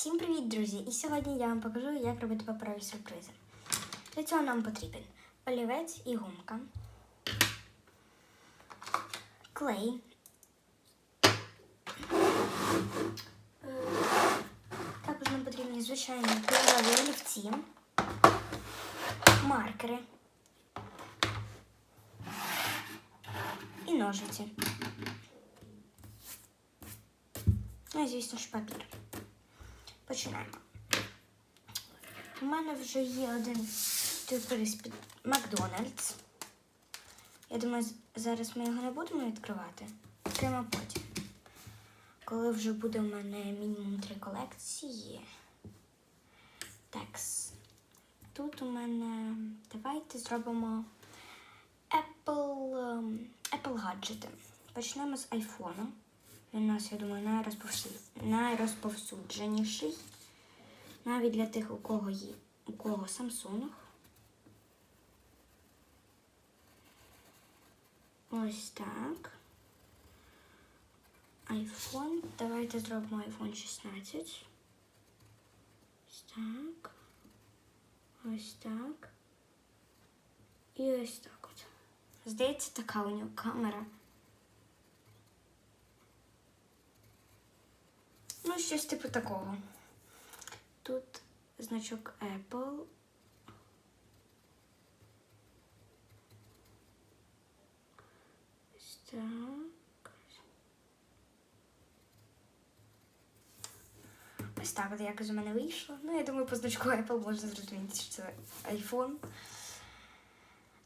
Всім привіт, друзі! І сьогодні я вам покажу, як робити паперові сюрпризи. Для цього нам потрібен олівець і гумка, клей, також нам потрібні звичайні кольорові олівці, маркери і ножиці. Ну і, звісно ж, папір. Починаємо. У мене вже є один сюрприз під Макдональдс. Я думаю, зараз ми його не будемо відкривати. Відкриємо потім. Коли вже буде у мене мінімум три колекції. Такс. Тут у мене. Давайте зробимо Apple, ем, Apple гаджети. Почнемо з айфону. Він у нас, я думаю, найрозповсю- найрозповсюдженіший. Навіть для тих, у кого є у кого Samsung. Ось так. iPhone. Давайте зробимо iPhone 16. Ось так. Ось так. І ось так от. Здається, така у нього камера. Ну, щось типу такого. Тут значок Apple. Ось так. Ось так от якось у мене вийшло. Ну, я думаю, по значку Apple можна зрозуміти, що це iPhone.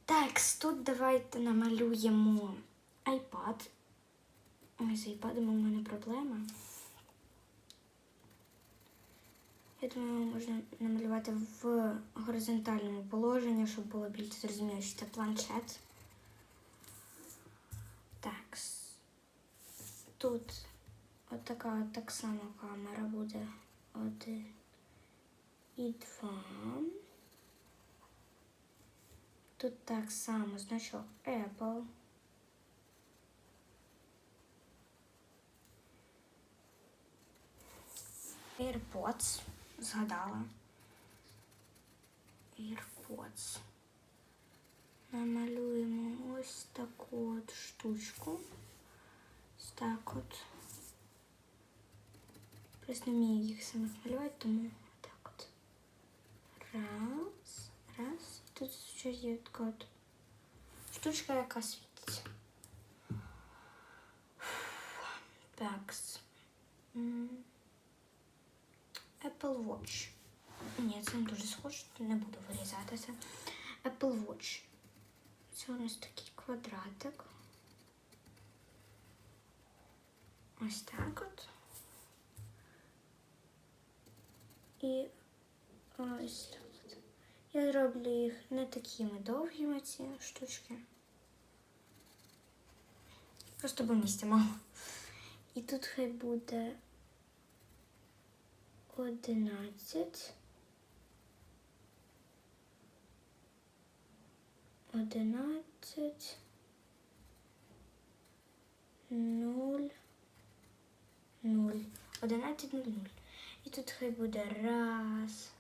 Так, тут давайте намалюємо iPad. Ой, з iPad у мене проблема. Думаю, можна намалювати в горизонтальному положенні, щоб було більш зрозуміло, що це планшет. Так. Тут отака от так само камера буде. Один і два. Тут так само значок Apple. AirPods. Згадала. AirPods. Намалюємо ось таку от штучку. Ось так от. Просто не вмію їх самих малювати, тому так от. Раз, раз. І тут щось є така от штучка, яка світиться. Так. М. Apple Watch. Ні, це не дуже схоже, не буду вирізати це. Apple Watch. Це у нас такий квадратик. Ось так от. І ось так от. Я зроблю їх не такими довгими, ці штучки. Просто бо місця мало. І тут хай буде одинадцять. Одинадцять. Нуль. Нуль. Одинадцять нуль нуль. І тут хай буде раз.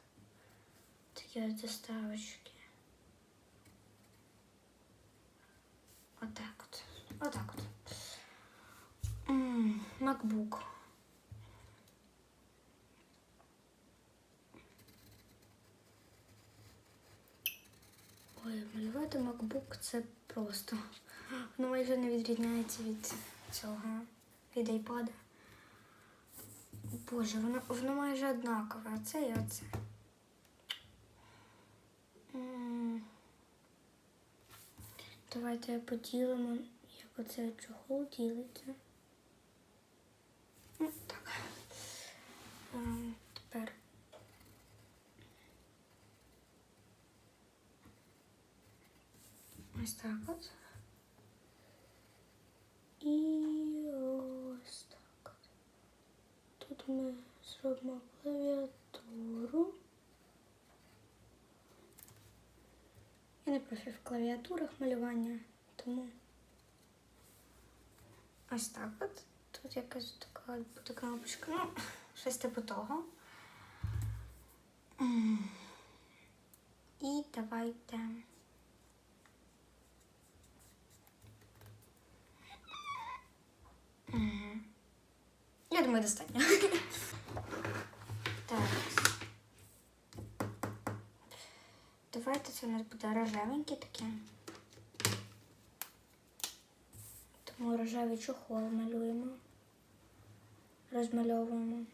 Такі от заставочки. Отак от. Отак от. MacBook. MacBook це просто. Воно майже не відрізняється від цього, від iPad. Боже, воно, воно майже однакове. А це і оце. Давайте поділимо, як оце чохол ділиться. Ну, так. Ем, Тепер Ось так от. І ось так. Тут ми зробимо клавіатуру. Я не профі в клавіатурах малювання, тому ось так от. Тут якась така буде кнопочка. Ну, щось типу того. І давайте. Думаю, достатньо. Так. Давайте це у нас буде рожевеньке таке. Тому рожевий чохол малюємо. Розмальовуємо.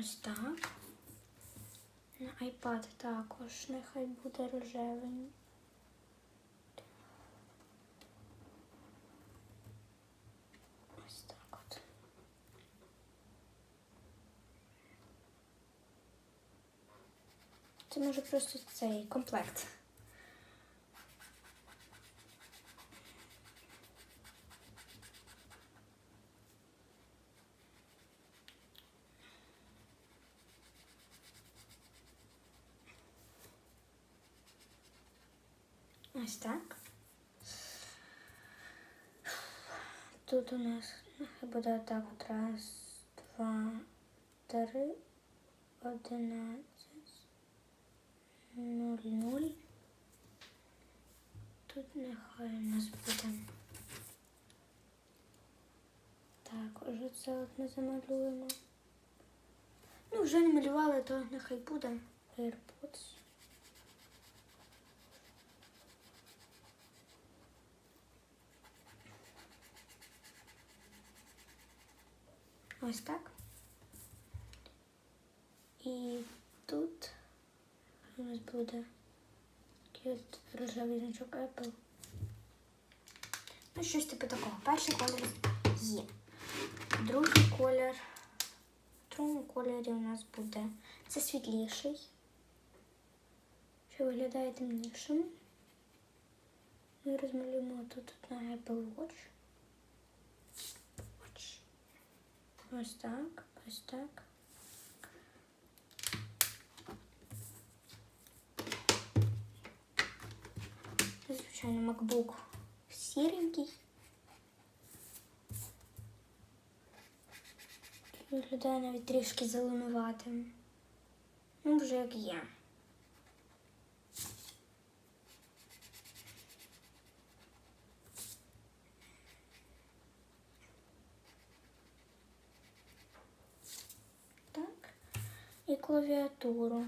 Ось так. На iPad також нехай буде рожевий. Ось так от. Це може просто цей комплект. Ось так. Тут у нас нехай буде так от раз, два, три, одинадцять, нуль, нуль. Тут нехай у нас буде. Так, уже це от ми замалюємо. Ну, вже не малювали, то нехай буде AirPods. Ось так. І тут у нас буде такий от рожевий значок Apple. Ну, щось типу такого. Перший колір є. Другий колір. В другому кольорі у нас буде це світліший, що виглядає темнішим. Ми розмалюємо тут на Apple Watch. Watch. Ось так, ось так. Звичайно, MacBook сіренький. Виглядає навіть трішки зеленуватим. Ну, вже як є. Так. І клавіатуру.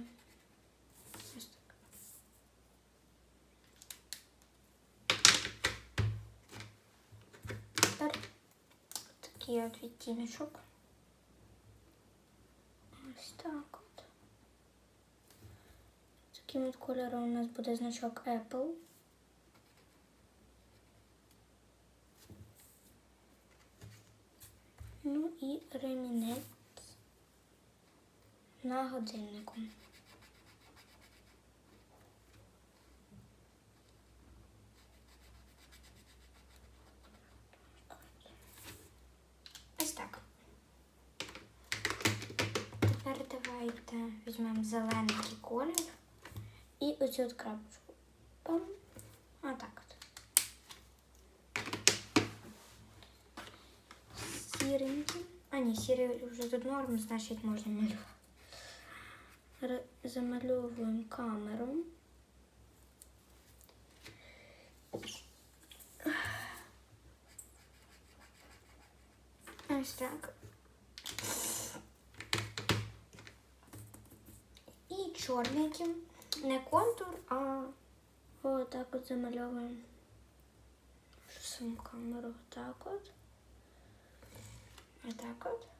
Тепер такий от відтіночок. Ось так от. Таким от кольором у нас буде значок Apple. Ну і ремінець на годиннику. Ось так. Тепер давайте візьмемо зелененький колір і оцю от крапочку. Пам. Отак от. Сіренький. А ні, сірий вже тут норм, значить можна малювати. Замальовуємо камеру. Ось так. І чорненьким. Не контур, а отак от замальовуємо саму камеру. Отак от. Отак от.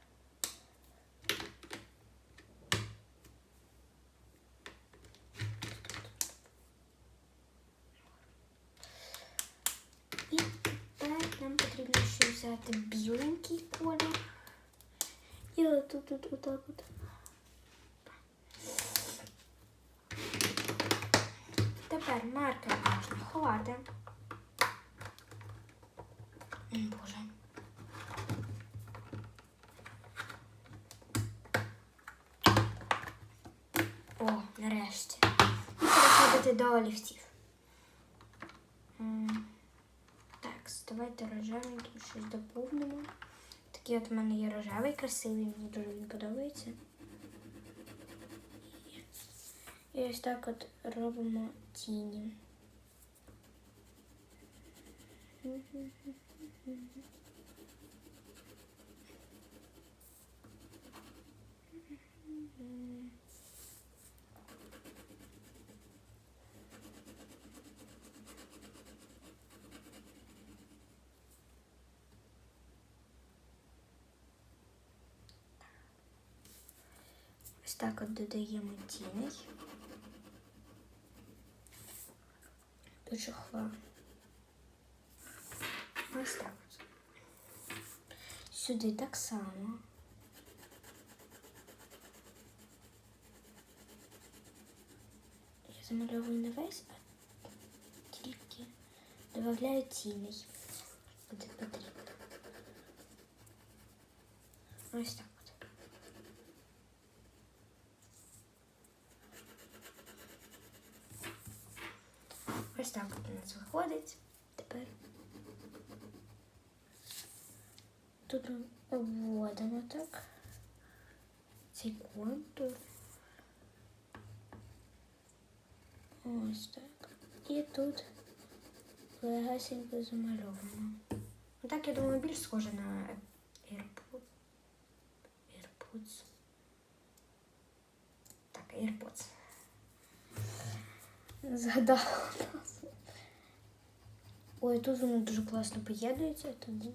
взяти біленький колір. І отут тут отак от. Тепер маркер можна ховати. Боже. О, нарешті. І переходити до олівців. М, Так, давайте рожевеньким щось доповнимо. Такий от в мене є рожевий, красивий, мені дуже він подобається. І ось так от робимо тіні. Ось Так от додаємо тіней. До чохла. Ось так. Сюди так само. Я замальовую не весь, а тільки додаю тіней. Буде потрібно. Ось так Ось так от у нас виходить. Тепер тут ми обводимо так. Цей контур. Ось так. І тут легасенько замальовуємо. Так, я думаю, більш схоже на AirPods. AirPods. Так, AirPods. Згадала назву. Ой, тут воно дуже класно поєднується, тому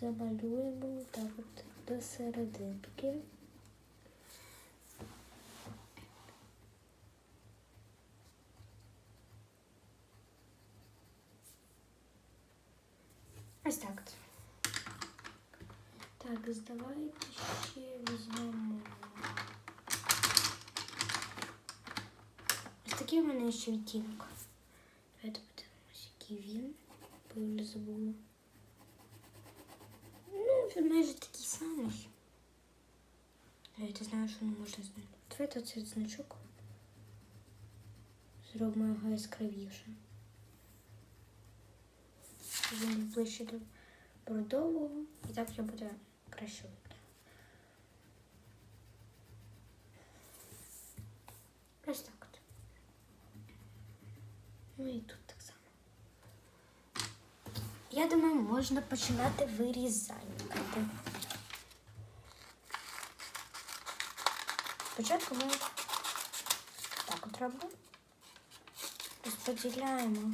замалюємо так от до серединки. Ось так от. Так, давайте Такий у мене ще відтінок. Давайте подивимось, який він. Бо я забула. Ну, він майже такий самий. Давайте знаю, що не можна знати. Давайте цей значок. Зробимо його яскравіше. Він ближче до бордового. І так вже буде краще видно. Ось так от. Ну і тут так само. Я думаю, можна починати вирізання. Спочатку ми так от робимо. Розподіляємо.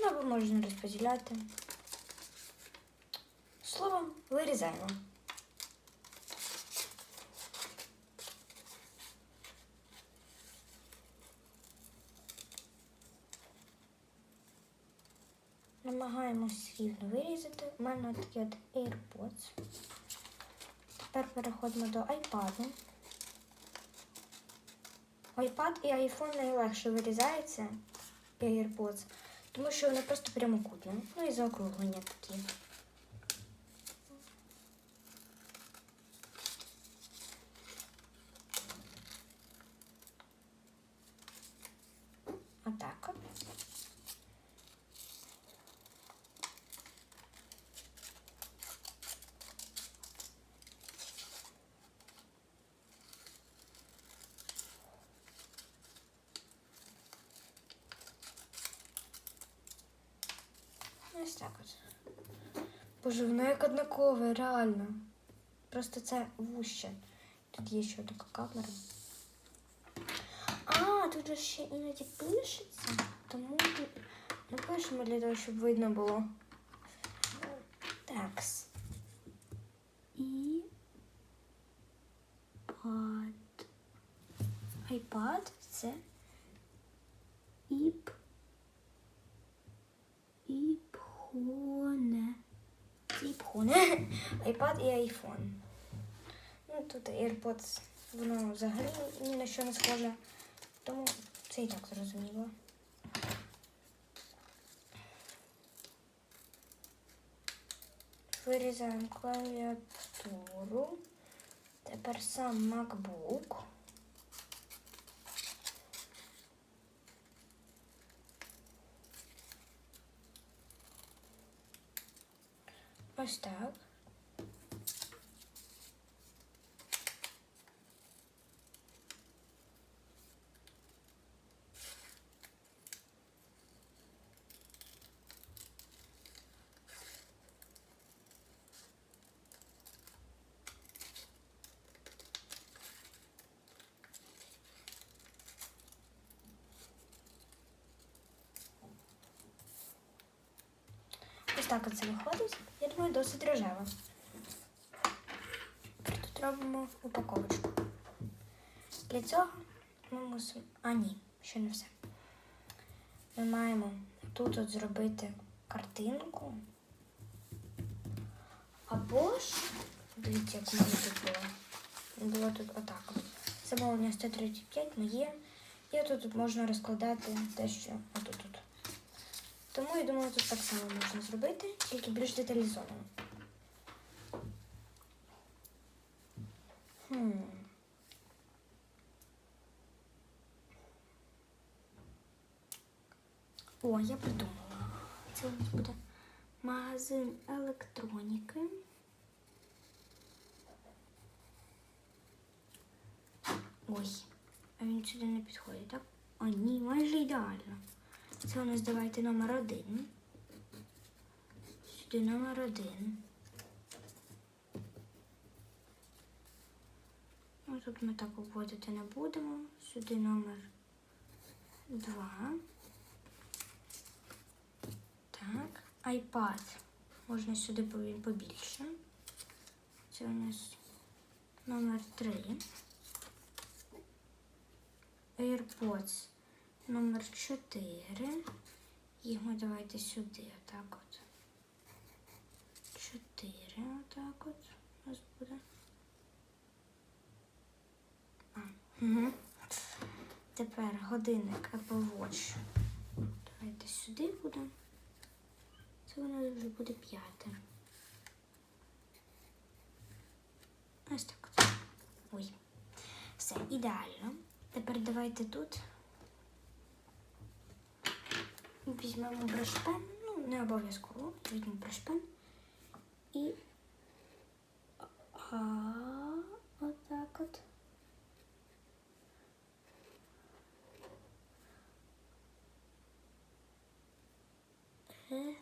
Ну, або можна розподіляти. Словом, вирізаємо. Намагаємось рівно вирізати. У мене такі от AirPods. Тепер переходимо до iPad. iPad і iPhone найлегше вирізається AirPods, тому що вони просто прямокутні. Ну і заокруглення такі. Отак. от. Ось так от. Боже, воно як однакове, реально. Просто це вуще. Тут є ще така камера. А, тут же ще іноді пишеться, тому напишемо для того, щоб видно було. Такс. І пад. iPad це іп. Іпхоне. Іпхоне. iPad і iPhone. Ну, тут AirPods, воно взагалі ні на що не схоже. Тому Це і так зрозуміло. Вирізаємо клавіатуру. Тепер сам MacBook. Ось так. Ось так оце виходить. Думаю, досить рожево. Тут робимо упаковочку. Для цього ми мусимо. А, ні, ще не все. Ми маємо тут от зробити картинку. Або ж, дивіться, як мене тут було. Було тут отак. от. Замовлення 135 моє. І тут можна розкладати те, що отут. Тому я думаю, тут так само можна зробити, тільки більш деталізовано. Хм. О, я придумала. Це у нас буде магазин електроніки. Ой, а він сюди не підходить, так? О, ні, майже ідеально. Це у нас давайте номер один. Сюди номер один. Ну, тут ми так обводити не будемо. Сюди номер два. Так, iPad. Можна сюди побільше. Це у нас номер три. AirPods номер 4. Їх ми давайте сюди, отак от. 4, отак от. У нас буде. А, угу. Тепер годинник Apple Watch. Давайте сюди буде. Це воно вже буде п'яте. Ось так. Ой. Все, ідеально. Тепер давайте тут візьмемо брошпен, ну, не обов'язково, візьмемо брошпен і а, отак от. Е.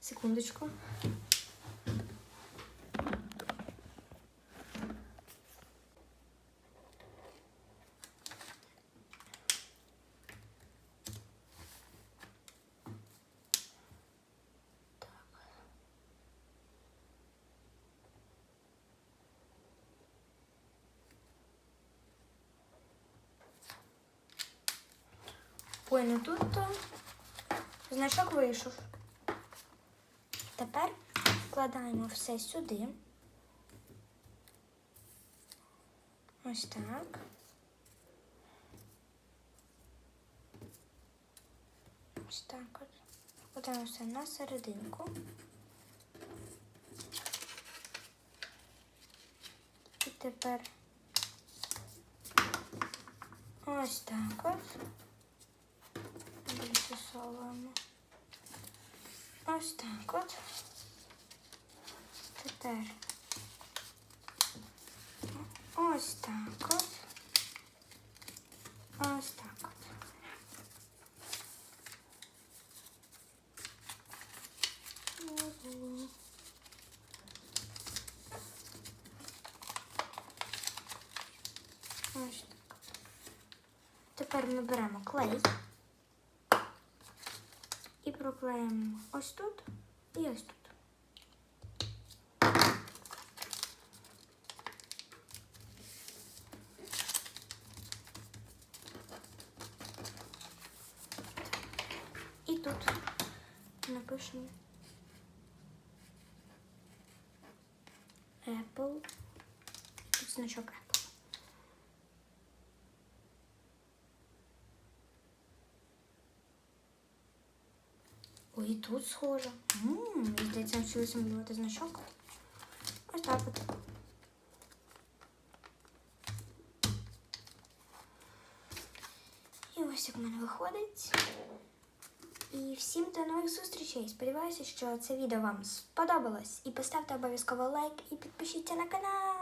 Секундочку. Ой, ну тут то значок вийшов. Тепер вкладаємо все сюди. Ось так. Ось так от. Вкладаємо все на серединку. І тепер ось так от. Більше. Ось так от. Тепер ось так от. Ось так от. Ось так. Тепер ми беремо клей і проклеїмо ось тут і ось тут. І тут напишемо Apple. Тут значок Apple. Ой, і тут схоже. Ммм, здається, навчилися малювати значок. Ось так от. І ось як в мене виходить. І всім до нових зустрічей. Сподіваюся, що це відео вам сподобалось. І поставте обов'язково лайк і підпишіться на канал.